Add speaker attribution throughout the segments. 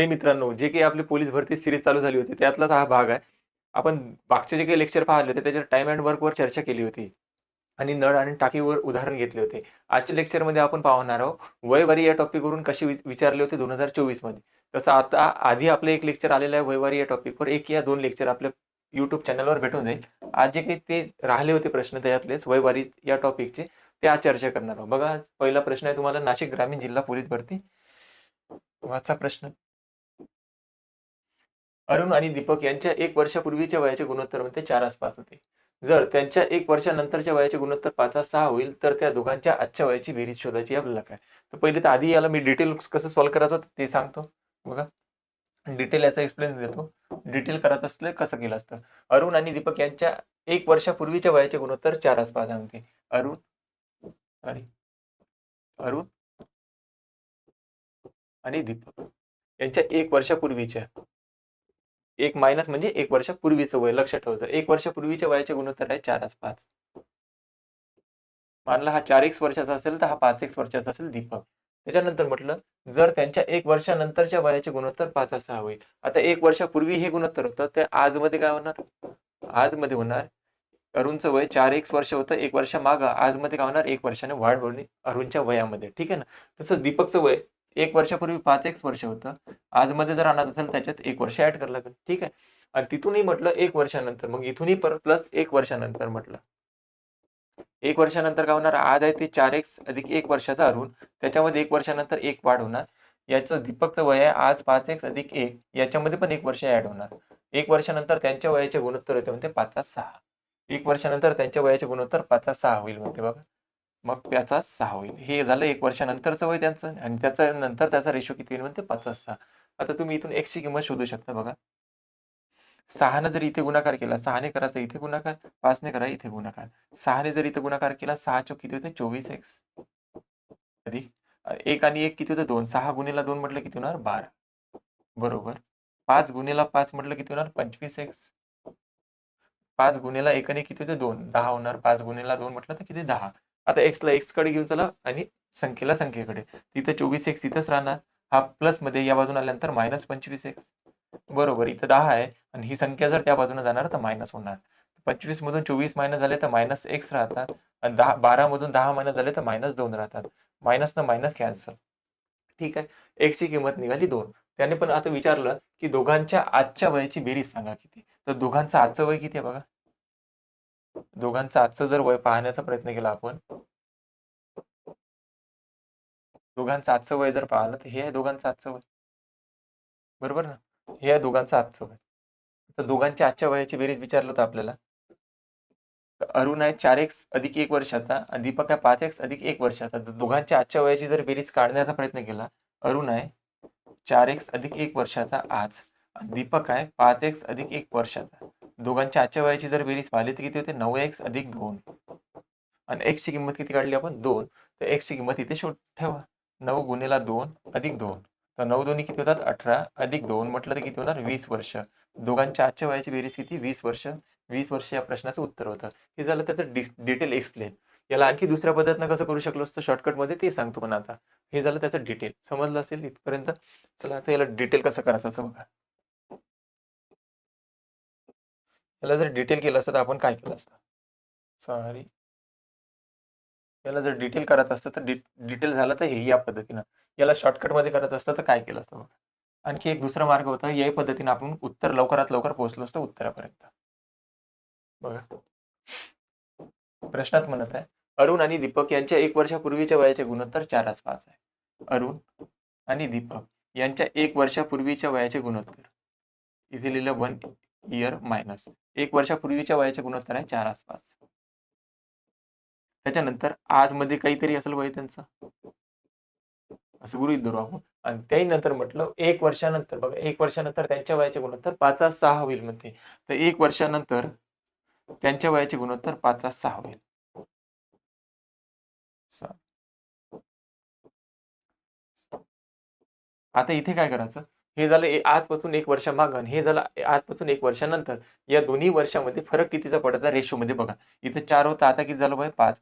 Speaker 1: हे मित्रांनो जे काही आपली पोलीस भरती सिरीज चालू झाली होती त्यातलाच हा भाग आहे. आपण मागचे जे काही लेक्चर पाहिले होते त्याच्यावर टाइम अँड वर्कवर चर्चा केली होती. आणि नळ आणि टाकीवर उदाहरण घेतले होते. आजच्या लेक्चरमध्ये आपण पाहणार आहोत वयवारी या टॉपिकवरून कसे वि- विचारले होते दोन हजार चोवीसमध्ये. तसं आता आधी आपलं एक लेक्चर आलेलं आहे वयवारी या टॉपिकवर एक या दोन लेक्चर आपल्या युट्यूब चॅनलवर भेटून जाईल. आज जे काही ते राहिले होते प्रश्न त्यातलेच वयवारी या टॉपिकचे ते आज चर्चा करणार आहोत. बघा पहिला प्रश्न आहे तुम्हाला नाशिक ग्रामीण जिल्हा पोलीस भरती. वाचा प्रश्न. अरुण आणि दीपक यांच्या एक वर्षापूर्वीच्या वयाचे गुणोत्तरमध्ये चार आसपास होते. जर त्यांच्या एक वर्षानंतरच्या वयाचे गुणोत्तर पाच सहा होईल तर त्या दोघांच्या आजच्या वयाची बेरीज शोधायची आपल्याला काय तर पहिले तर आधी याला मी डिटेल कसं सॉल्व्ह करायचं ते सांगतो. बघा. डिटेल याचा एक्सप्लेन देतो. डिटेल करत असलं कसं केलं असतं? अरुण आणि दीपक यांच्या एक वर्षापूर्वीच्या वयाचे गुणोत्तर चार आसपास सांगते अरुण. अरे अरुण आणि दीपक यांच्या एक वर्षापूर्वीच्या. एक मायनस म्हणजे एक वर्षापूर्वीचं वय लक्षात ठेवतं. एक वर्षापूर्वीच्या वयाचे गुणोत्तर आहे चार पाच. मानला हा चार एक्स वर्षाचा असेल तर हा पाच एक्स वर्षाचा असेल दीपक. त्याच्यानंतर म्हटलं जर त्यांच्या एक वर्षानंतरच्या वयाचे गुणोत्तर पाच असं होईल आता एक वर्षापूर्वी हे गुणोत्तर होतं ते आज मध्ये काय होणार? आज मध्ये होणार. अरुणचं वय चार एक वर्ष होतं एक वर्ष माग आजमध्ये काय होणार? एक वर्षाने वाढ होणे अरुणच्या वयामध्ये. ठीक आहे ना? तसं दीपकचं वय एक वर्षापूर्वी पाच एक वर्ष होतं. आज मध्ये जर आणत असेल त्याच्यात एक वर्ष ऍड करावं लागेल. ठीक आहे? आणि तिथूनही म्हटलं एक वर्षानंतर. मग इथूनही परत प्लस एक वर्षानंतर म्हटलं. एक वर्षानंतर काय होणार? आज आहे ते चार एक्स अधिक एक वर्षाचा अरुण. त्याच्यामध्ये एक वर्षानंतर एक वाढ होणार. याचं दीपकचं वय आहे आज पाच एक्स अधिक एक. याच्यामध्ये पण एक वर्ष ऍड होणार. एक वर्षानंतर त्यांच्या वयाचे गुणोत्तर होते म्हणते पाच सहा. एक वर्षानंतर त्यांच्या वयाचे गुणोत्तर पाच सहा होईल म्हणते बघा. मग त्याचा सहा होईल. हे झालं एक वर्षानंतरचं वय त्यांचं आणि त्याचा नंतर त्याचा रेशो किती येईल म्हणते? पाच सहा. आता तुम्ही इथून एक्सची किंमत शोधू शकता बघा. सहानं जर इथे गुणाकार केला सहाने करायचा इथे गुणाकार पाचने करा इथे गुणाकार. सहाने जर इथे गुणाकार केला सहा चौक किती होते? चोवीस एक्स अधिक एक आणि एक किती होते? दोन. सहा गुणेला दोन म्हटलं किती होणार? बारा. बरोबर. पाच गुणेला पाच म्हटलं किती होणार? पंचवीस एक्स पाच गुणेला एक किती होते? दोन. दहा होणार. पाच गुणेला दोन म्हटलं तर किती? दहा. आता एक्सला एक्सकडे घेऊन चला आणि संख्येला संख्येकडे. तिथं चोवीस एक्स इथंच राहणार. हा प्लसमध्ये या बाजून आल्यानंतर मायनस पंचवीस एक्स बरोबर इथं दहा आहे. आणि ही संख्या जर त्या बाजूने जाणार तर मायनस होणार. पंचवीस मधून चोवीस मायनस झाले तर मायनस एक्स राहतात. आणि दहा बारा मधून दहा मायनस झाले तर मायनस दोन राहतात. मायनस न मायनस कॅन्सल ठीक आहे? एक्सची किंमत निघाली दोन. त्याने पण आता विचारलं की दोघांच्या आजच्या वयाची बेरीज सांगा किती. तर दोघांचं आजचं वय किती आहे बघा? दोघांचं आजचं जर वय पाहण्याचा प्रयत्न केला आपण. दोघांचं आजचं वय जर पाहिलं तर हे आहे दोघांचं आजचं वय. बरोबर ना? हे आहे दोघांचं आजचं वय. तर दोघांच्या आजच्या वयाची बेरीज विचारलं होतं आपल्याला. तर अरुण आहे चार एक्स अधिक एक वर्षाचा आणि दीपक आहे पाच एक्स अधिक एक वर्षाचा. तर दोघांच्या आजच्या वयाची जर बेरीज काढण्याचा प्रयत्न केला अरुण आहे चार एक्स अधिक एक वर्षाचा आज आणि दीपक आहे पाच एक्स अधिक एक वर्षाचा. दोघांच्या आजच्या वयाची जर बेरीज पाहिली तर किती होते? नऊ एक्स अधिक दोन. आणि एक्स ची किंमत किती काढली आपण? दोन. तर एक्स ची किंमत इथे शोध ठेवा. नऊ गुन्हेला दोन अधिक दोन. तर नऊ दोन्ही किती होतात? अठरा अधिक दोन म्हटलं तर किती होणार? वीस वर्ष. दोघांच्या आजच्या वयाची बेरीज किती? वीस वर्ष. वीस वर्ष या प्रश्नाचं उत्तर होतं. हे झालं त्याचं डिटेल एक्सप्लेन. याला आणखी दुसऱ्या पद्धतीनं कसं करू शकलो असतो? शॉर्टकटमध्ये ते सांगतो पण आता. हे झालं त्याचं डिटेल. समजलं असेल इथपर्यंत? चला आता याला डिटेल कसं करायचं होतं बघा. याला जर डिटेल केलं असतं तर आपण काय केलं असतं? सॉरी याला जर डिटेल करायचं असतं तर डिटेल झालं तर हे या पद्धतीनं. याला शॉर्टकटमध्ये करायचं असतं तर काय केलं असतं बघा. आणखी एक दुसरा मार्ग होता या पद्धतीने आपण उत्तर लवकरात लवकर पोहोचलो असतो उत्तरापर्यंत. बघा. प्रश्नात म्हणत आहे अरुण आणि दीपक यांच्या एक वर्षापूर्वीच्या वयाचे गुणोत्तर चारच पाच आहे. अरुण आणि दीपक यांच्या एक वर्षापूर्वीच्या वयाचे गुणोत्तर. इथे लिहिलं वन इयर मायनस. एक वर्षापूर्वीच्या वयाचे गुणोत्तर आहे चार आसपास. त्याच्यानंतर आज मध्ये काहीतरी असेल वय त्यांचं. असं गृहित धरू आपण आणि त्याही नंतर म्हटलं एक वर्षानंतर बघा एक वर्षानंतर त्यांच्या वयाचे गुणोत्तर पाच सहा होईल म्हणते. तर एक वर्षानंतर त्यांच्या वयाचे गुणोत्तर पाच सहा होईल. आता इथे काय करायचं? हे झालं ए- आजपासून एक वर्ष मागं हे झालं आजपासून एक वर्षानंतर. या दोन्ही वर्षामध्ये फरक कितीचा पडता रेशो मध्ये बघा. इथे चार होता आता किती झालं बाय पाच.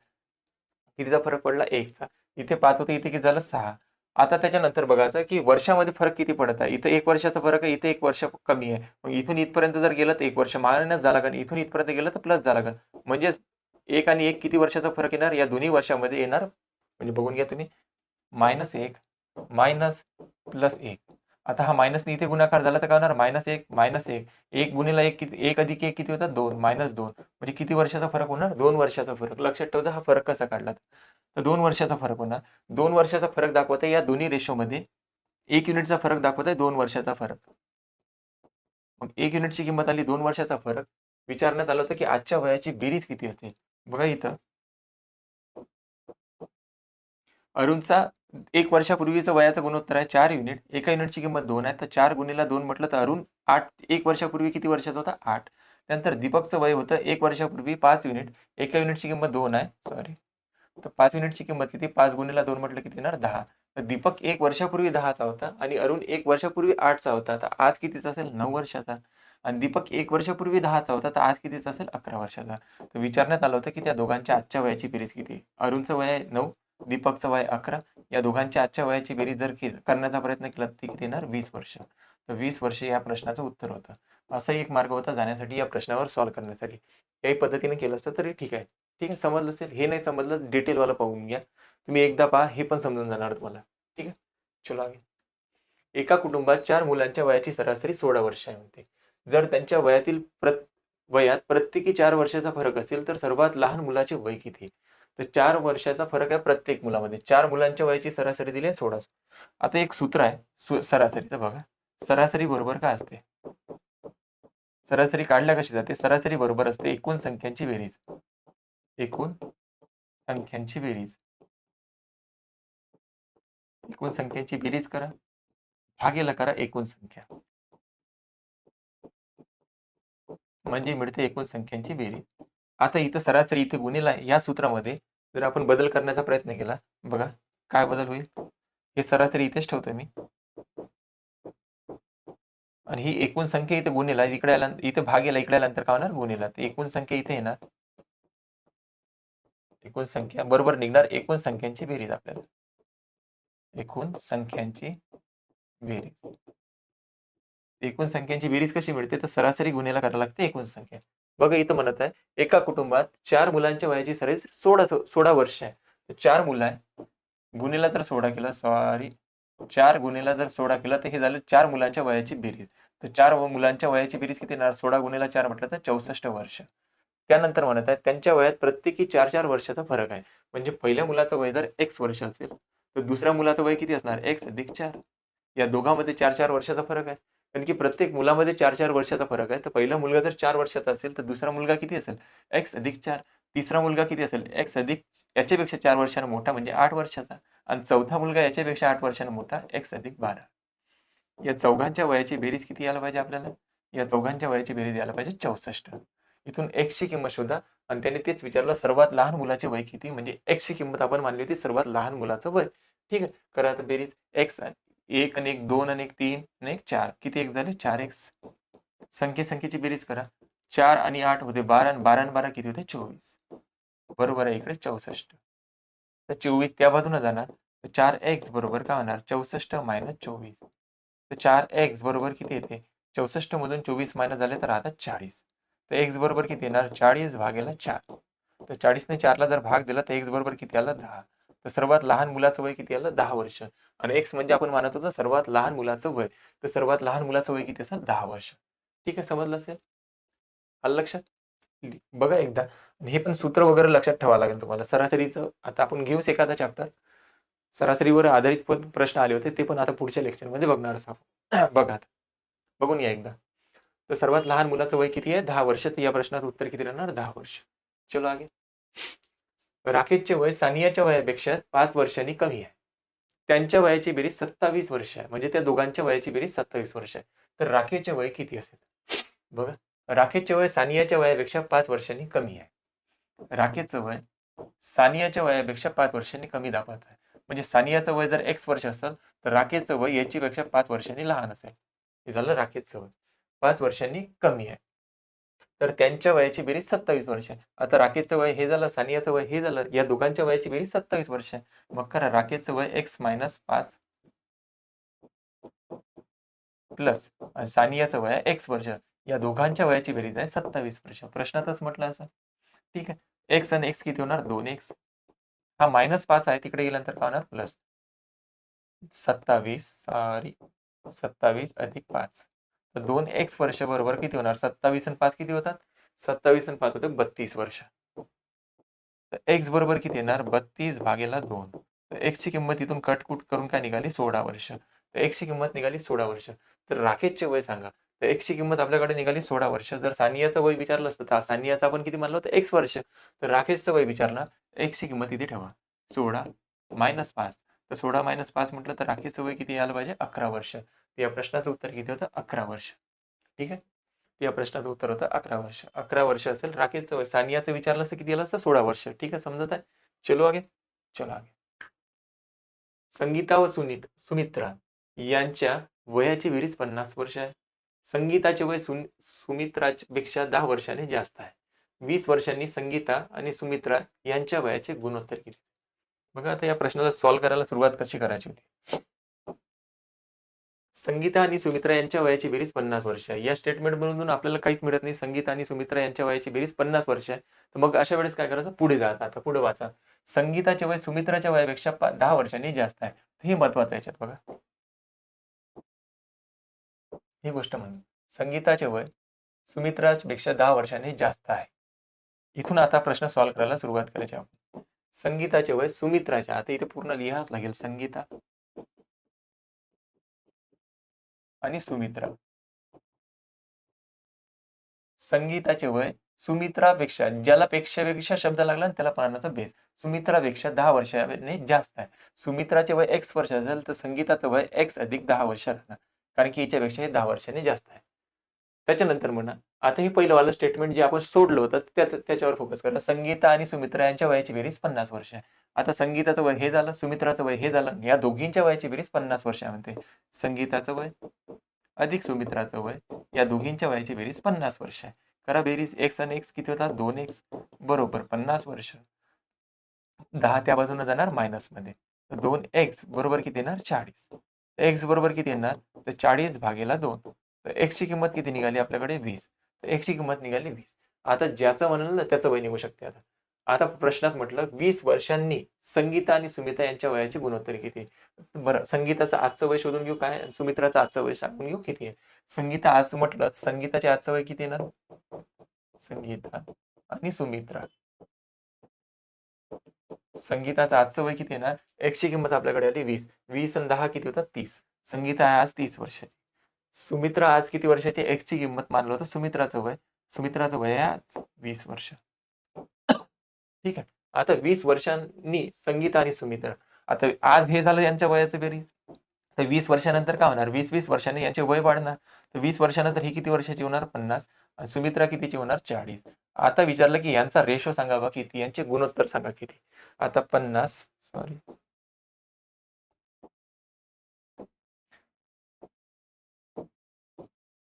Speaker 1: कितीचा फरक पडला? एकचा. इथे पाच होते इथे किती झालं? सहा. आता त्याच्यानंतर बघायचं की वर्षामध्ये फरक किती पडत आहे? इथं एक वर्षाचा फरक आहे इथे एक वर्ष कमी आहे. मग इथून इथपर्यंत जर गेलं तर एक वर्ष मायनस झाला लागेल इथून इथपर्यंत गेलं तर प्लस झाला लागेल म्हणजेच एक आणि एक किती वर्षाचा फरक येणार? या दोन्ही वर्षामध्ये येणार. म्हणजे बघून घ्या तुम्ही. मायनस एक मायनस प्लस एक. आता हा मायनसने इथे गुणाकार झाला तर काय होणार? मायनस एक मायनस एक. एक गुणिला एक किती एक अधिक एक किती होता दोन. मायनस दोन. म्हणजे किती वर्षाचा फरक होणार? दोन वर्षाचा फरक. लक्षात ठेवता हा फरक कसा काढला तर. दोन वर्षाचा फरक होणार. दोन वर्षाचा फरक दाखवत आहे या दोन्ही रेशोमध्ये. एक युनिटचा फरक दाखवत आहे दोन वर्षाचा फरक. मग एक युनिटची किंमत आली दोन वर्षाचा फरक. विचारण्यात आलं होतं की आजच्या वयाची बेरीज किती असेल? बघा इथं. अरुणचा एक वर्षापूर्वीचं वयाचं गुणोत्तर आहे चार युनिट. एका युनिटची किंमत दोन आहे. तर चार गुणीला दोन म्हटलं तर अरुण आठ. एक वर्षापूर्वी किती वर्षाचा होता? आठ. त्यानंतर दीपकचं वय होतं एक वर्षापूर्वी पाच युनिट. एका युनिटची किंमत दोन आहे. सॉरी तर पाच युनिटची किंमत किती? पाच गुणीला दोन म्हटलं किती येणार? दहा. तर दीपक एक वर्षापूर्वी दहाचा होता आणि अरुण एक वर्षापूर्वी आठचा होता. तर आज कितीचा असेल? नऊ वर्षाचा. आणि दीपक एक वर्षापूर्वी दहाचा होता. तर आज कितीचा असेल? अकरा वर्षाचा. तर विचारण्यात आलं होतं की त्या दोघांच्या आजच्या वयाची बेरीज किती अरुणचं वय आहे नऊ. दीपकचं वय अकरा या दोघांच्या आजच्या वयाची बेरीज जर करण्याचा प्रयत्न केला तर ती किती येणार वीस वर्ष. तर वीस वर्ष या प्रश्नाचं उत्तर होतं. असाही एक मार्ग होता जाण्यासाठी या प्रश्नावर सॉल्व्ह करण्यासाठी. याही पद्धतीने केलं असतं तरी ठीक आहे. ठीक आहे समजलं असेल. हे नाही समजलं डिटेलवाला पाहून घ्या. तुम्ही एकदा पहा हे पण समजून जाणार तुम्हाला. ठीक आहे? चलो आगे. एका कुटुंबात चार मुलांच्या वयाची सरासरी सोळा वर्ष आहे म्हणते. जर त्यांच्या वयातील प्रत वयात प्रत्येकी चार वर्षाचा फरक असेल तर सर्वात लहान मुलाचे वय किती? तर चार वर्षाचा फरक आहे प्रत्येक मुलामध्ये. चार मुलांच्या वयाची सरासरी दिली आहे सोळा आता एक सूत्र आहे सरासरीचं बघा. सरासरी बरोबर काय असते? सरासरी काढल्या कशी जाते? सरासरी बरोबर असते एकूण संख्यांची बेरीज. एकूण संख्यांची बेरीज. एकूण संख्यांची बेरीज करा. भागेला करा एकूण संख्या. म्हणजे मिळते एकूण संख्यांची बेरीज. आता इथं सरासरी इथे गुन्हेला या सूत्रामध्ये जर आपण बदल करण्याचा प्रयत्न केला बघा काय बदल होईल? हे सरासरी इथेच ठेवतोय मी. आणि ही एकूण संख्या इथे गुन्हेला इकडे आला इथे भागेला इकडे आल्यानंतर काय होणार? गुन्हेला तर एकूण संख्या इथे येणार. एकूण संख्या बरोबर निघणार एकूण संख्यांची बेरीज आपल्याला. एकूण संख्यांची बेरीज. एकूण संख्यांची बेरीज कशी मिळते? तर सरासरी गुन्हेला करायला लागते एकूण संख्या. बघा इथं म्हणत आहे एका कुटुंबात चार मुलांच्या वयाची सरासरी सोळा सोळा वर्ष आहे. चार मुलं आहे. गुन्हेला जर सोळा केला सॉरी चार गुन्हेला जर सोळा केला तर हे झालं चार मुलांच्या वयाची बेरीज. तर चार व- मुलांच्या वयाची बेरीज किती येणार? सोळा गुन्हेला चार म्हटलं तर चौसष्ट वर्ष. त्यानंतर म्हणत आहे त्यांच्या वयात प्रत्येकी चार चार वर्षाचा फरक आहे. म्हणजे पहिल्या मुलाचं वय जर एक्स वर्ष असेल तर दुसऱ्या मुलाचं वय किती असणार? एक्स अधिक चार. या दोघांमध्ये चार चार वर्षाचा फरक आहे. कारण की प्रत्येक मुलामध्ये चार चार वर्षाचा फरक आहे. तर पहिला मुलगा जर चार वर्षाचा असेल तर दुसरा मुलगा किती असेल? एक्स अधिक चार. तिसरा मुलगा किती असेल? एक्स अधिक याच्यापेक्षा चार वर्षांना मोठा म्हणजे आठ वर्षाचा. आणि चौथा मुलगा याच्यापेक्षा आठ वर्षांना मोठा एक्स अधिक बारा. या चौघांच्या वयाची बेरीज किती यायला पाहिजे आपल्याला? या चौघांच्या वयाची बेरीज यायला पाहिजे चौसष्ट. इथून एक्सची किंमत शोधा. आणि त्याने तेच विचारलं सर्वात लहान मुलाचे वय किती? म्हणजे एक्सची किंमत आपण मानली होती सर्वात लहान मुलाचं वय. ठीक आहे. करा आता बेरीज एक्स एक आणि एक दोन आणि एक तीन आणि एक चार. किती एक झाले? चार एक्स संख्ये संख्येची बेरीज करा. चार आणि आठ होते बारा आणि बारा आणि बारा किती होते? चोवीस. बरोबर आहे इकडे? चौसष्ट. तर चोवीस त्या बाजूने जाणार. तर चार एक्स बरोबर काय होणार? चौसष्ट मायनस चोवीस. तर चार एक्स बरोबर किती येते? चौसष्ट मधून चोवीस मायनस झाले तर आता चाळीस. तर एक्स बरोबर किती येणार? चाळीस भागेला चार. तर चाळीसने चारला जर भाग दिला तर एक्स बरोबर किती आला? दहा. तर सर्वात लहान मुलाचं वय किती आलं? दहा वर्ष. आणि एक्स म्हणजे आपण मानत होतो सर्वात लहान मुलाचं वय. तर सर्वात लहान मुलाचं वय किती असेल? दहा वर्ष. ठीक आहे समजलं असेल? आलं लक्षात? बघा एकदा. हे पण सूत्र वगैरे लक्षात ठेवावं लागेल तुम्हाला. सरासरीचं आता आपण घेऊच एखादा चॅप्टर सरासरीवर आधारित पण प्रश्न आले होते ते पण आता पुढच्या लेक्चरमध्ये बघणार आपण. बघा आता. बघून या एकदा. तर सर्वात लहान मुलाचं वय किती आहे? दहा वर्ष. तर या प्रश्नाचं उत्तर किती राहणार? दहा वर्ष. चलो आगे. राकेशचे वय सानियाच्या वयापेक्षा पाच वर्षांनी कमी आहे. त्यांच्या वयाची बेरीज सत्तावीस वर्ष आहे. म्हणजे त्या दोघांच्या वयाची बेरीज सत्तावीस वर्ष आहे. तर राखेचे वय किती असेल? बघा. राखेचे वय सानियाच्या वयापेक्षा पाच वर्षांनी कमी आहे. राखेचं वय सानियाच्या वयापेक्षा पाच वर्षांनी कमी दाखवत आहे. म्हणजे सानियाचं वय जर एक्स वर्ष असेल तर राखेचं वय याचीपेक्षा पाच वर्षांनी लहान असेल. हे झालं राखेचं वय. पाच वर्षांनी कमी आहे. तर त्यांच्या वयाची बेरीज सत्तावीस वर्ष. आता राकेशचं वय हे झालं सानियाचं वय हे झालं या दोघांच्या वयाची बेरीज सत्तावीस वर्ष. मग करा राकेशचं वय एक्स मायनस पाच प्लस आणि सानियाचं वय एक्स वर्ष. या दोघांच्या वयाची बेरीज आहे सत्तावीस वर्ष. प्रश्नातच म्हटलं असं. ठीक आहे. एक्स आणि एक्स किती होणार? दोन एक्स हा मायनस पाच आहे तिकडे गेल्यानंतर काय होणार? प्लस सत्तावीस सॉरी सत्तावीस अधिक पाच. तर दोन एक्स वर्ष बरोबर किती होणार? सत्तावीस आणि पाच किती होतात? सत्तावीस आणि पाच होते बत्तीस वर्ष. तर एक्स बरोबर किती येणार? बत्तीस भागेला दोन. तर एक्सची किंमत इथून कटकुट करून काय निघाली? सोळा वर्ष. तर एक्सची किंमत निघाली सोळा वर्ष. तर राकेशचे वय सांगा. तर एक्सची किंमत आपल्याकडे निघाली सोळा वर्ष. जर सानियाचं वय विचारलं असतं तर सानियाचं आपण किती म्हणलं होतं? एक्स वर्ष. तर राकेशचं वय विचारणार एक्सची किंमत इथे ठेवा. सोळा मायनस पाच. तर सोळा मायनस पाच म्हटलं तर राकेशचं वय किती यायला पाहिजे? अकरा वर्ष. या प्रश्नाचं उत्तर किती होतं? अकरा वर्ष. ठीक आहे? या प्रश्नाचं उत्तर होतं अकरा वर्ष. अकरा वर्ष असेल राकेशचं वय. सानियाचं विचारलं असं किती आलं असतं सोळा वर्ष. ठीक आहे? समजत आहे? चलो आगे. चलो आगे. संगीता व सुनीत सुमित्रा यांच्या वयाची बेरीज पन्नास वर्ष आहे. संगीताचे वय सुन सुमित्रापेक्षा दहा वर्षाने जास्त आहे. वीस वर्षांनी संगीता आणि सुमित्रा यांच्या वयाचे गुणोत्तर किती? बघा आता या प्रश्नाला सॉल्व्ह करायला सुरुवात कशी करायची होती? संगीता आणि सुमित्रा यांच्या वयाची बेरीज पन्नास वर्ष आहे. या स्टेटमेंट मधून आपल्याला काहीच मिळत नाही. संगीता आणि सुमित्रा यांच्या वयाची बेरीज पन्नास वर्ष आहे. तर मग अशा वेळेस काय करायचं? पुढे जायचं आता पुढे वाचा. संगीताचे वय सुमित्राच्या वयापेक्षा दहा वर्षांनी जास्त आहे. हे महत्वाचं याच्यात बघा. ही गोष्ट म्हणून संगीताचे वय सुमित्रापेक्षा दहा वर्षांनी जास्त आहे. इथून आता प्रश्न सॉल्व्ह करायला सुरुवात करायची आपण. संगीताचे वय सुमित्राच्या आता इथे पूर्ण लिहाच लागेल. संगीता आणि सुमित्रा. संगीताचे वय सुमित्रापेक्षा ज्याला पेक्षापेक्षा शब्द लागला ना त्याला पाहण्याचा बेस सुमित्रापेक्षा दहा वर्षाने जास्त आहे. सुमित्राचे वय एक्स वर्ष असेल तर संगीताचं वय एक्स अधिक दहा वर्ष राहणार. कारण की हिच्यापेक्षा हे दहा वर्षांनी जास्त आहे. त्याच्यानंतर म्हणा आता हे पहिलं वालं स्टेटमेंट जे आपण सोडलं होतं त्याच्यावर फोकस करा. संगीता आणि सुमित्रा यांच्या वयाची बेरीज पन्नास वर्ष आहे. आता संगीताचं वय हे झालं सुमित्राचं वय हे झालं या दोघींच्या वयाची बेरीज पन्नास वर्ष आहे संगीताचं वय अधिक सुमित्राचं वय या दोघींच्या वयाची बेरीज पन्नास वर्ष आहे. करा बेरीज एक्स आणि एक्स किती होता दोन एक्स बरोबर पन्नास वर्ष. दहा त्या बाजूने जाणार मायनसमध्ये दोन एक्स बरोबर किती येणार? चाळीस. एक्स बरोबर किती येणार? तर चाळीस भागेला दोन. तर एक्सची किंमत किती निघाली आपल्याकडे? वीस. तर एक्सची किंमत निघाली वीस. आता ज्याचं म्हणाल ना त्याचं वय निघू शकते आता. आता प्रश्नात म्हटलं वीस वर्षांनी संगीता आणि सुमिता यांच्या वयाची गुणोत्तर किती बरं संगीताचं आजचं वय शोधून घेऊ काय? सुमित्राचं आजचं वय सांगून घेऊ किती आहे? संगीता आज म्हटलं संगीताचे आजचं वय किती येणार? संगीता आणि सुमित्रा. संगीताचं आजचं वय किती येणार? एकशे किंमत आपल्याकडे आली वीस. वीस आणि दहा किती होतात? तीस. संगीता आहे आज तीस वर्षाची. सुमित्रा आज किती वर्षाची एक्सची किंमत मानलं होतं. सुमित्राचं वय सुमित्राचं वय आज वीस वर्ष. ठीक आहे. आता वीस वर्षांनी संगीत आणि सुमित्रा. आता आज हे झालं यांच्या वयाचं बेरीज. तर वीस वर्षानंतर काय होणार? वीस वीस वर्षांनी यांचे वय वाढणार. तर वीस वर्षानंतर ही किती वर्षाची होणार? पन्नास. आणि सुमित्रा कितीची होणार? चाळीस. आता विचारलं की यांचा रेशो सांगा बा किती? यांचे गुणोत्तर सांगा किती? आता पन्नास सॉरी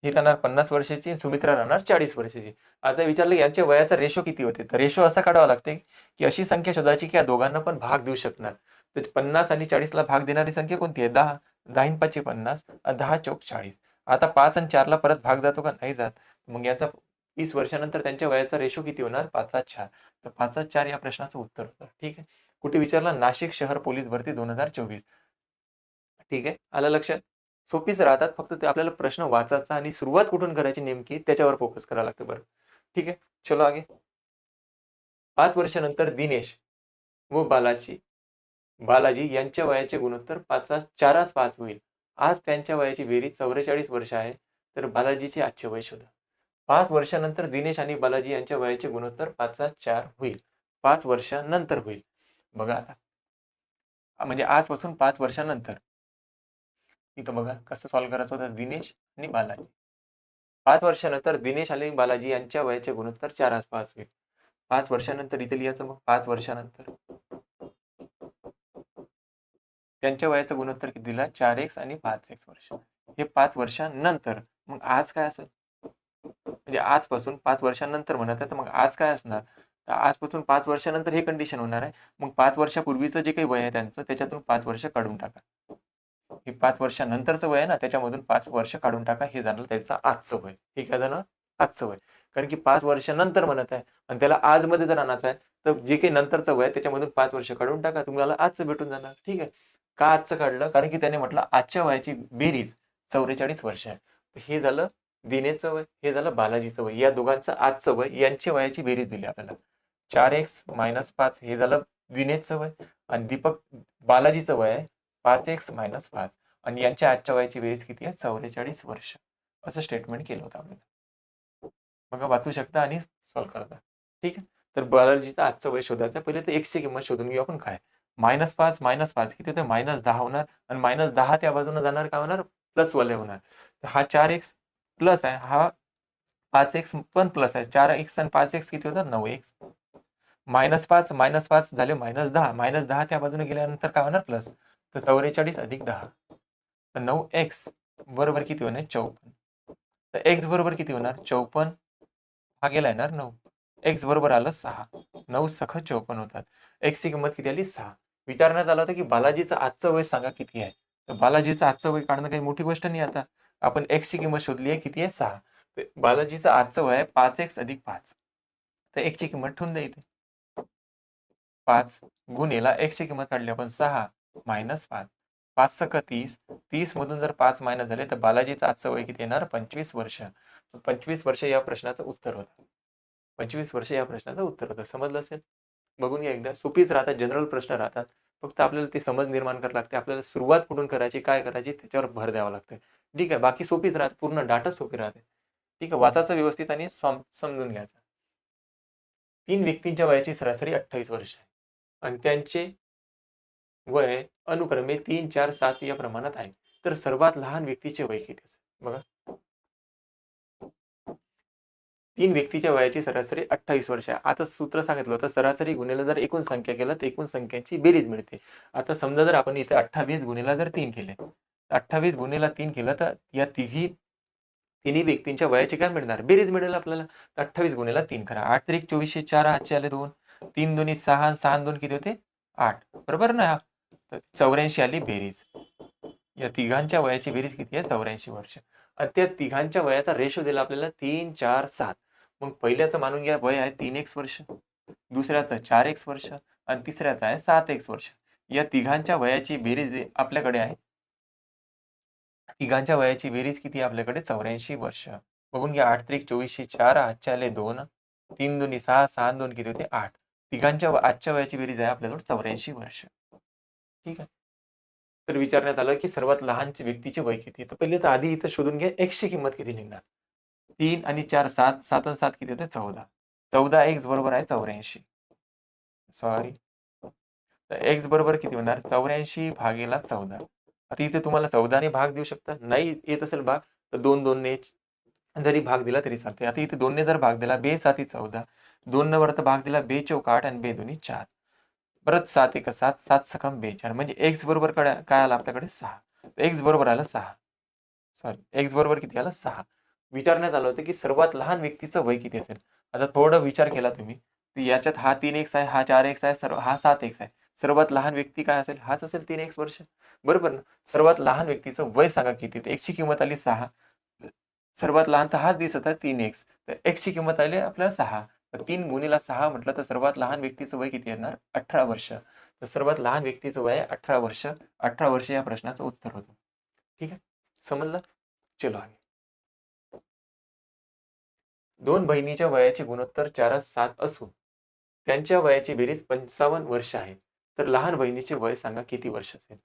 Speaker 1: ही राहणार पन्नास वर्षाची सुमित्रा राहणार चाळीस वर्षाची. आता विचारलं यांच्या वयाचा रेशो किती होते? तर रेशो असा काढावा लागते की अशी संख्या शोधायची की या दोघांना पण भाग देऊ शकणार. तर पन्नास आणि चाळीसला भाग देणारी संख्या कोणती आहे? दहा. दहा पाचशे पन्नास दहा चौक चाळीस. आता पाच आणि चारला परत भाग जातो का? नाही जात. मग याचा वीस वर्षानंतर त्यांच्या वयाचा रेशो किती होणार? पाचात चार. तर पाचात चार या प्रश्नाचं उत्तर होतं. ठीक आहे? कुठे विचारला? नाशिक शहर पोलीस भरती दोन हजार चोवीस. ठीक आहे? आलं लक्षात? सोपीच राहतात. फक्त ते आपल्याला प्रश्न वाचायचा आणि सुरुवात कुठून करायची नेमकी त्याच्यावर फोकस करावं लागतं बरं. ठीक आहे? चलो आगे. पाच वर्षानंतर दिनेश व बालाजी. बालाजी यांच्या वयाचे गुणोत्तर पाचा चारास पाच होईल. आज त्यांच्या वयाची बेरीज चौवेचाळीस वर्ष आहे. तर बालाजीचे आजचे वय शोधा. पाच वर्षानंतर दिनेश आणि बालाजी यांच्या वयाचे गुणोत्तर पाचा चार होईल. पाच वर्षानंतर होईल. बघा आता. म्हणजे आजपासून पाच वर्षानंतर. इथं बघा कसं सॉल्व्ह करायचं होतं दिनेश आणि बालाजी. पाच वर्षानंतर दिनेश आणि बालाजी यांच्या वयाचे गुणोत्तर चार आज पाच होईल. पाच वर्षानंतर इथे लिहायचं मग? पाच वर्षानंतर. त्यांच्या वयाचं गुणोत्तर किती दिला? चार एक्स आणि पाच एक्स वर्ष. हे पाच वर्षानंतर मग आज काय असेल? म्हणजे आजपासून पाच वर्षानंतर म्हणत आहे तर मग आज काय असणार? तर आजपासून पाच वर्षानंतर हे कंडिशन होणार आहे. मग पाच वर्षापूर्वीचं जे काही वय आहे त्यांचं त्याच्यातून पाच वर्ष काढून टाका. हे पाच वर्षानंतरचं वय आहे ना त्याच्यामधून पाच वर्ष काढून टाका हे झालं त्याचं आजचं वय. हे काय झालं आजचं वय. कारण की पाच वर्षानंतर म्हणत आहे आणि त्याला आजमध्ये जर आणायचं आहे तर जे काही नंतरचं वय आहे त्याच्यामधून पाच वर्ष काढून टाका तुम्हाला आजचं भेटून जाणार. ठीक आहे? का आजचं काढलं? कारण की त्याने म्हटलं आजच्या वयाची बेरीज चौवेचाळीस वर्ष आहे. हे झालं दिनेचं वय हे झालं बालाजीचं वय. या दोघांचं आजचं वय यांची वयाची बेरीज दिली आपल्याला. चार एक्स मायनस पाच हे झालं विनेशचं वय. आणि दीपक बालाजीचं वय आहे पाच एक्स मायनस पाच. आणि यांच्या आजच्या वयाची बेरीज किती आहे? चौवेचाळीस वर्ष. असं स्टेटमेंट केलं होतं आपल्याला. बघा वाचू शकता आणि सॉल्व्ह करता ठीक आहे? तर बालाजीचं आजचं वय शोधायचं पहिले तर एक्सची किंमत शोधून घेऊ आपण काय? मायनस पाच मायनस पाच. किती होते मायनस दहा होणार. आणि मायनस दहा त्या बाजूने जाणार काय होणार? प्लस वाले होणार. तर हा चार एक्स प्लस आहे. हा पाच एक्स पण प्लस आहे. चार एक्स आणि पाच एक्स किती होतात? नऊ एक्स. मायनस पाच मायनस पाच झाले मायनस दहा. मायनस दहा त्या बाजूने गेल्यानंतर काय होणार? प्लस. तर चौवेचाळीस अधिक दहा तर नऊ एक्स बरोबर किती होणार? चौपन्न. तर एक्स बरोबर किती होणार? चौपन्न हा गेला येणार नऊ. एक्स बरोबर आलं सहा. नऊ सख चौपन्न होतात. एक्सची किंमत किती आली? सहा. विचारण्यात आलं होतं की बालाजीचं आजचं वय सांगा किती आहे? तर बालाजीचं आजचं वय काढणं काही मोठी गोष्ट नाही आता. आपण एक्सची किंमत शोधली आहे किती आहे? सहा. तर बालाजीचं आजचं वय आहे पाच एक्स अधिक पाच. तर एक्सची किंमत ठेवून द्या इथे. पाच गुन्हेला एक्सची किंमत काढली आपण सहा. मायनस पाच. पाच सक तीस. तीस मधून जर पाच मायनस झाले तर बालाजीचं आजचं वय किती येणार? पंचवीस वर्ष. पंचवीस वर्ष या प्रश्नाचं उत्तर होतं. पंचवीस वर्ष या प्रश्नाचं उत्तर होतं. समजलं असेल? बघून घ्या एकदा. सोपीच राहतात जनरल प्रश्न राहतात. फक्त आपल्याला ते समज निर्माण करावं लागते. आपल्याला सुरुवात कुठून करायची काय करायची त्याच्यावर भर द्यावा लागते ठीक आहे? बाकी सोपीच राहते पूर्ण डाटा सोपी राहते. ठीक आहे? वाचायचं व्यवस्थित आणि समजून घ्यायचं. तीन व्यक्तींच्या वयाची सरासरी अठ्ठावीस वर्ष आहे. आणि त्यांचे वय अनुक्रमे तीन चार सात या प्रमाणात आहे. तर सर्वात लहान व्यक्तीचे वय किती असेल? बघा. तीन व्यक्तीच्या वयाची सरासरी अठ्ठावीस वर्ष आहे. आता सूत्र सांगितलं होतं सरासरी गुन्हेला जर एकूण संख्या केलं तर एकूण संख्यांची बेरीज मिळते. आता समजा जर आपण इथे अठ्ठावीस गुन्हेला जर तीन केले अठ्ठावीस गुन्हेला तीन केलं तर या तिघी तिन्ही व्यक्तींच्या वयाची काय मिळणार? बेरीज मिळेल आपल्याला. अठ्ठावीस गुन्हेला तीन करा. आठ तरी चोवीसशे चार हातचे आले दोन. तीन दोन्ही सहा सहा दोन किती होते? आठ. बरोबर ना? चौऱ्याऐंशी आली बेरीज. या तिघांच्या वयाची बेरीज किती आहे? चौऱ्याऐंशी वर्ष. आणि त्या तिघांच्या वयाचा रेशो दिला आपल्याला तीन चार सात. मग पहिल्याचं मानून घ्या वय आहे तीन एक्स वर्ष. दुसऱ्याचं चार एक्स वर्ष. आणि तिसऱ्याचं आहे सात एक्स वर्ष. या तिघांच्या वयाची बेरीज आपल्याकडे आहे. तिघांच्या वयाची बेरीज किती आहे आपल्याकडे? चौऱ्याऐंशी वर्ष. बघून घ्या आठ त्रिक चोवीसशे चार आजच्या आले दोन. तीन दोन्ही सहा सहा दोन किती होते? आठ. तिघांच्या आजच्या वयाची बेरीज आहे आपल्याकडे चौऱ्याऐंशी वर्ष. ठीक आहे. तर विचारण्यात आलं की सर्वात लहान व्यक्तीचे वय किती तर पहिले तर आधी इथं शोधून घ्या एक्सची किंमत किती निघणार? तीन आणि चार सात सात आणि सात किती होते? चौदा. चौदा एक्स बरोबर आहे चौऱ्याऐंशी. सॉरी तर एक्स बरोबर किती होणार? चौऱ्याऐंशी भागेला चौदा. आता इथे तुम्हाला चौदाने भाग देऊ शकता. नाही येत असेल भाग तर दोन दोनने जरी भाग दिला तरी चालते आता इथे दोनने जर भाग दिला बे साती चौदा. दोन वर तर भाग दिला बे चौक आठ आणि बे दोन्ही चार. परत सात एक सात सात सकम बेचार म्हणजे एक्स बरोबर काय आलं आपल्याकडे? सहा. एक्स बरोबर आलं सहा. सॉरी एक्स बरोबर किती आलं? सहा. विचारण्यात आलं होतं की सर्वात लहान व्यक्तीचं वय किती असेल? आता थोडं विचार केला तुम्ही. याच्यात हा तीन एक्स आहे हा चार एक्स आहे सर्व हा सात एक्स आहे. सर्वात लहान व्यक्ती काय असेल? हाच असेल तीन एक्स वर्ष. बरोबर ना? सर्वात लहान व्यक्तीचं वय सांगा किती? एक्सची किंमत आली सहा. सर्वात लहान तर हाच दिसत आहे तीन एक्स तर एक्सची किंमत आली आपल्याला सहा. तीन गुणीला सहा म्हटलं तर सर्वात लहान व्यक्तीचं वय किती येणार? अठरा वर्ष. तर सर्वात लहान व्यक्तीचं वय अठरा वर्ष. अठरा वर्ष या प्रश्नाचं उत्तर होतं. ठीक आहे? समजलं? चलो आम्ही दोन बहिणीच्या वयाचे गुणोत्तर चारात सात असून त्यांच्या वयाची बेरीज पंचावन्न वर्ष आहे. तर लहान बहिणीचे वय सांगा किती वर्ष असेल?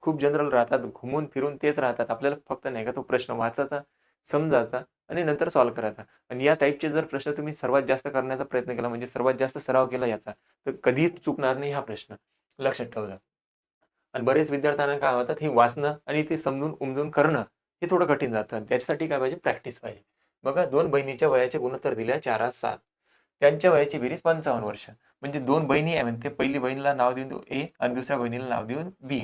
Speaker 1: खूप जनरल राहतात घुमून फिरून तेच राहतात. आपल्याला फक्त नाही का तो प्रश्न वाचायचा? समजायचा आणि नंतर सॉल्व्ह करायचा. आणि या टाईपचे जर प्रश्न तुम्ही सर्वात जास्त करण्याचा प्रयत्न केला म्हणजे सर्वात जास्त सराव केला याचा तर कधीच चुकणार नाही हा प्रश्न. लक्षात ठेवला. आणि बरेच विद्यार्थ्यांना काय होतात हे वाचणं आणि ते समजून उमजून करणं हे थोडं कठीण जातं. त्याच्यासाठी काय पाहिजे? प्रॅक्टिस पाहिजे. बघा दोन बहिणीच्या वयाचे गुणोत्तर दिल्या चार सात. त्यांच्या वयाची बेरीज पंचावन्न वर्ष. म्हणजे दोन बहिणी आहे म्हणते. पहिली बहिणीला नाव देऊन ए आणि दुसऱ्या बहिणीला नाव देऊन बी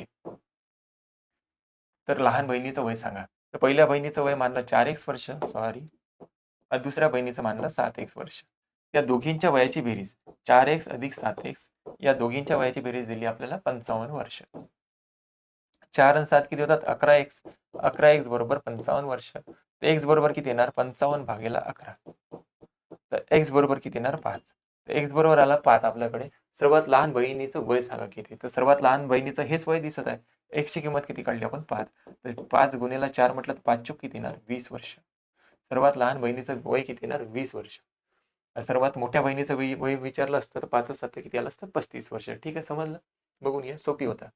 Speaker 1: तर लहान बहिणीचं वय सांगा. तर पहिल्या बहिणीचं वय मानलं चार एक्स वर्ष सॉरी आणि दुसऱ्या बहिणीचं मानलं सात एक्स वर्ष. या दोघींच्या वयाची बेरीज चार एक्स अधिक सात एक्स या दोघींच्या वयाची बेरीज दिली आपल्याला पंचावन्न वर्ष. चार आणि सात किती होतात? अकरा एक्स अकरा एक्स बरोबर पंचावन्न वर्ष. तर एक्स बरोबर किती येणार? पंचावन्न भागेला अकरा. तर एक्स बरोबर किती येणार? पाच. तर एक्स बरोबर आला पाच आपल्याकडे. सर्वात लहान बहिणीचं वय सांगा किती? तर सर्वात लहान बहिणीचं हेच वय दिसत आहे. एक्सची किंमत किती काढली आपण? पाच. तर पाच गुन्हेला चार म्हटलं तर पाच चूक किती येणार? वीस वर्ष. सर्वात लहान बहिणीचं वय किती येणार? वीस वर्ष. सर्वात मोठ्या बहिणीचं वय वय विचारलं असतं तर पाच सात किती आलं असतं? पस्तीस वर्ष. ठीक आहे समजलं? बघून घ्या सोपी होता.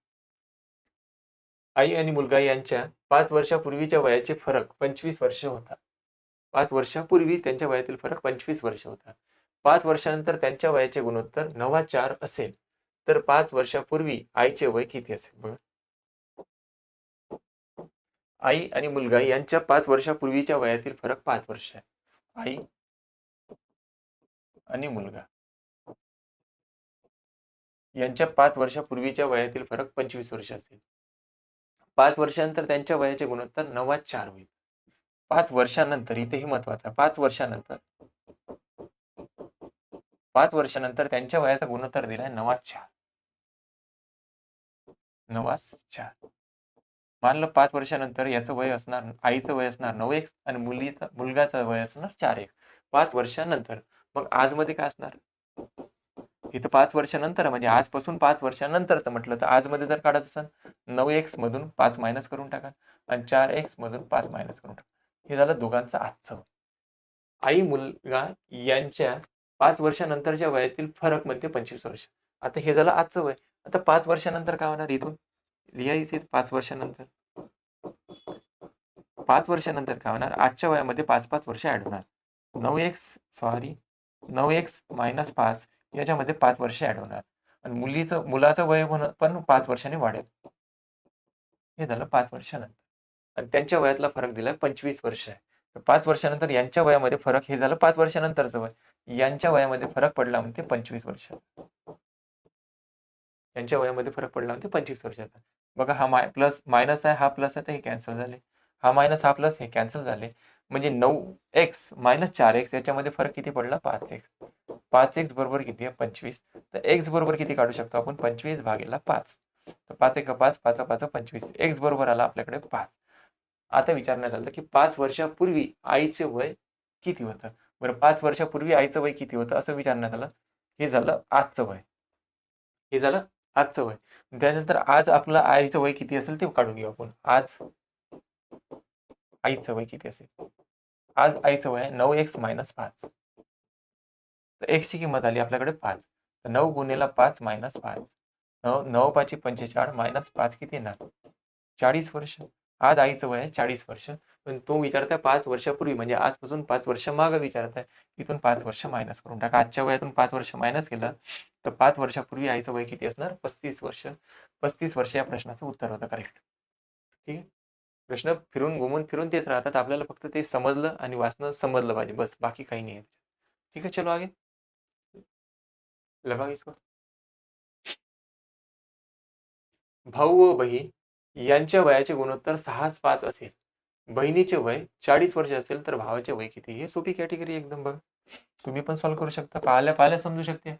Speaker 1: आई आणि मुलगा यांच्या पाच वर्षापूर्वीच्या वयाचे फरक पंचवीस वर्ष होता. पाच वर्षापूर्वी त्यांच्या वयातील फरक पंचवीस वर्ष होता. पाच वर्षानंतर त्यांच्या वयाचे गुणोत्तर नवा चार असेल. तर पाच वर्षापूर्वी आईचे वय किती असेल? बघा आई आणि मुलगा यांच्या पाच वर्षापूर्वीच्या वयातील फरक पाच वर्ष आहे. आई आणि मुलगा. यांच्या पाच वर्षापूर्वीच्या वयातील फरक पंचवीस वर्ष असेल. पाच वर्षानंतर त्यांच्या वयाचे गुणोत्तर नव्वद चार होईल. पाच वर्षानंतर इथे हे महत्वाचं आहे. पाच वर्षानंतर. पाच वर्षानंतर त्यांच्या वयाचा गुणोत्तर दिलाय नवाज चार. नवाज चार. मानलं पाच वर्षानंतर याचं वय असणार आईचं वय असणार नऊ एक्स आणि मुलीचं मुलगाचं वय असणार चार एक्स पाच वर्षानंतर. मग आज मध्ये काय असणार? इथं पाच वर्षानंतर म्हणजे आजपासून पाच वर्षानंतरचं म्हटलं तर आजमध्ये जर काढत असेल नऊ एक्स मधून पाच मायनस करून टाका आणि चार एक्स मधून पाच मायनस करून टाका. हे झालं दोघांचं आजचं. आई मुलगा यांच्या पाच वर्षानंतरच्या वयातील फरक म्हणजे पंचवीस वर्ष. आता हे झालं आजचं वय. आता पाच वर्षानंतर काय होणार इथून? लिहायचे पाच वर्षानंतर. पाच वर्षानंतर काय होणार? आजच्या वयामध्ये पाच पाच वर्ष ऍड होणार. नऊ एक्स सॉरी नऊ एक्स मायनस पाच याच्यामध्ये पाच वर्ष ऍड होणार. आणि मुलीचं मुलाचं वय पण पाच वर्षांनी वाढेल. हे झालं पाच वर्षानंतर. आणि त्यांच्या वयातला फरक दिलाय पंचवीस वर्ष आहे. तर पाच वर्षानंतर यांच्या वयामध्ये फरक हे झालं पाच वर्षानंतरचं वय. यांच्या वयामध्ये फरक पडला म्हणते पंचवीस वर्ष. यांच्या वयामध्ये फरक पडला होता पंचवीस वर्षाचा. बघा हा माय प्लस मायनस आहे हा प्लस आहे तर हे कॅन्सल झाले. हा मायनस हा प्लस हे कॅन्सल झाले. म्हणजे नऊ एक्स मायनस चार एक्स याच्यामध्ये फरक किती पडला? पाच एक्स. पाच एक्स बरोबर किती आहे? पंचवीस. तर एक्स बरोबर किती काढू शकतो आपण? पंचवीस भागेला पाच. तर पाच एक पाच पाच पाच पंचवीस. एक्स बरोबर आला आपल्याकडे पाच. आता विचारण्यात आलं की पाच वर्षापूर्वी आईचे वय किती होतं? बरं पाच वर्षापूर्वी आईचं वय किती होतं? असं विचारण्यात आलं. हे झालं आजचं वय. हे झालं आजचं वय त्यानंतर आज आपलं आईचं वय किती असेल ते काढून घेऊ आपण. आज आईचं वय किती असेल? आज आईचं वय नऊ एक्स मायनस पाच. तर एक्सची किंमत आली आपल्याकडे पाच. तर नऊ गुन्हेला पाच मायनस पाच. नऊ नऊ पाचशे पंचेचाळ मायनस पाच किती येणार? चाळीस वर्ष. आज आईचं वय आहे चाळीस वर्ष. पण तो विचारताय पाच वर्षापूर्वी म्हणजे आजपासून पाच वर्ष मागं विचारताय इथून पाच वर्ष मायनस करून टाका. आजच्या वयातून पाच वर्ष मायनस केलं तर पाच वर्षापूर्वी आईचं वय किती असणार? पस्तीस वर्ष. पस्तीस वर्ष या प्रश्नाचं उत्तर होतं करेक्ट ठीक आहे? प्रश्न फिरून घुमून फिरून तेच राहतात. आपल्याला फक्त ते समजलं आणि वाचणं समजलं पाहिजे. बस बाकी काही नाही ठीक आहे चलो आगे. लगा इसको भाऊ व बहीण यांच्या वयाचे गुणोत्तर सहाच पाच असेल. बहिणीचे वय चाळीस वर्ष असेल तर भावाचे वय किती? हे सोपी कॅटेगरी एकदम बघा. तुम्ही पण सॉल्व्ह करू शकता. पाहायला पाहायला समजू शकते.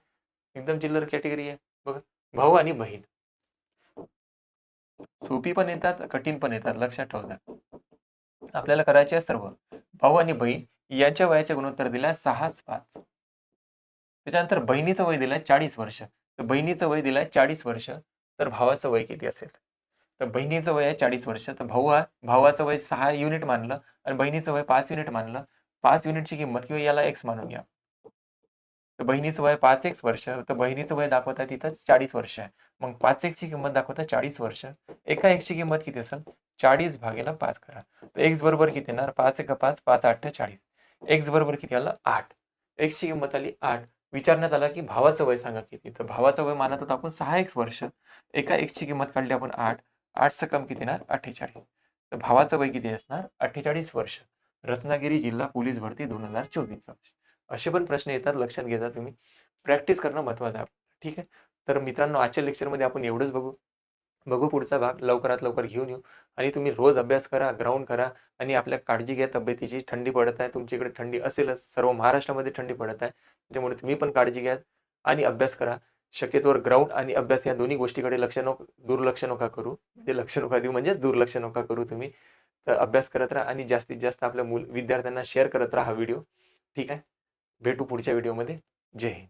Speaker 1: एकदम चिल्लर कॅटेगरी आहे. बघा भाऊ आणि बहीण. सोपी पण येतात कठीण पण येतात. लक्षात ठेवतात आपल्याला करायचे आहे सर्व. भाऊ आणि बहीण यांच्या वयाचे गुणोत्तर दिलाय सहाच पाच. त्याच्यानंतर बहिणीचं वय दिलंय चाळीस वर्ष. तर बहिणीचं वय दिलंय चाळीस वर्ष. तर भावाचं वय किती असेल? तर बहिणीचं वय आहे चाळीस वर्ष. तर भाऊ हा भावाचं वय सहा युनिट मानलं आणि बहिणीचं वय पाच युनिट मानलं. पाच युनिटची किंमत किंवा याला एक्स मानून घ्या. तर बहिणीचं वय पाच एक्स वर्ष तर बहिणीचं वय दाखवत आहे तिथं चाळीस वर्ष आहे. मग पाच एक्सची किंमत दाखवता चाळीस वर्ष. एका एक्सची किंमत किती असेल? चाळीस भागेला पाच करा. तर एक्स बरोबर किती येणार? पाच एका पाच पाच आठ चाळीस. एक्स बरोबर किती आलं? आठ. एक्सची किंमत आली आठ. विचारण्यात आला की भावाचं वय सांगा किती? तर भावाचं वय मानत होतं आपण सहा एक्स वर्ष. एका एक्सची किंमत काढली आपण आठ. आठ सकम किती येणार? अठ्ठेचाळीस. तर भावाचं वय किती असणार? अठ्ठेचाळीस वर्ष. रत्नागिरी जिल्हा पोलीस भरती दोन हजार चोवीस असे पण प्रश्न येतात लक्षात घेता तुम्ही. प्रॅक्टिस करणं महत्वाचं आहे. ठीक आहे? तर मित्रांनो आजच्या लेक्चरमध्ये आपण एवढंच बघू. बघू पुढचा भाग. लवकरात लवकर घेऊन येऊ. आणि तुम्ही रोज अभ्यास करा ग्राउंड करा आणि आपल्या काळजी घ्या. तब्येतीची थंडी पडत आहे. तुमच्याकडे थंडी असेलच. सर्व महाराष्ट्रामध्ये थंडी पडत आहे. त्यामुळे तुम्ही पण काळजी घ्या आणि अभ्यास करा. शक्यतोवर ग्राउंड आणि अभ्यास या दोन्ही गोष्टीकडे लक्ष नको दुर्लक्ष नका करू. ते लक्ष नका देऊ म्हणजेच दुर्लक्ष नका करू तुम्ही. तर अभ्यास करत राहा आणि जास्तीत जास्त आपल्या मूल विद्यार्थ्यांना शेअर करत राहा हा व्हिडिओ ठीक आहे? भेटू पुढच्या व्हिडिओमध्ये जय हिंद.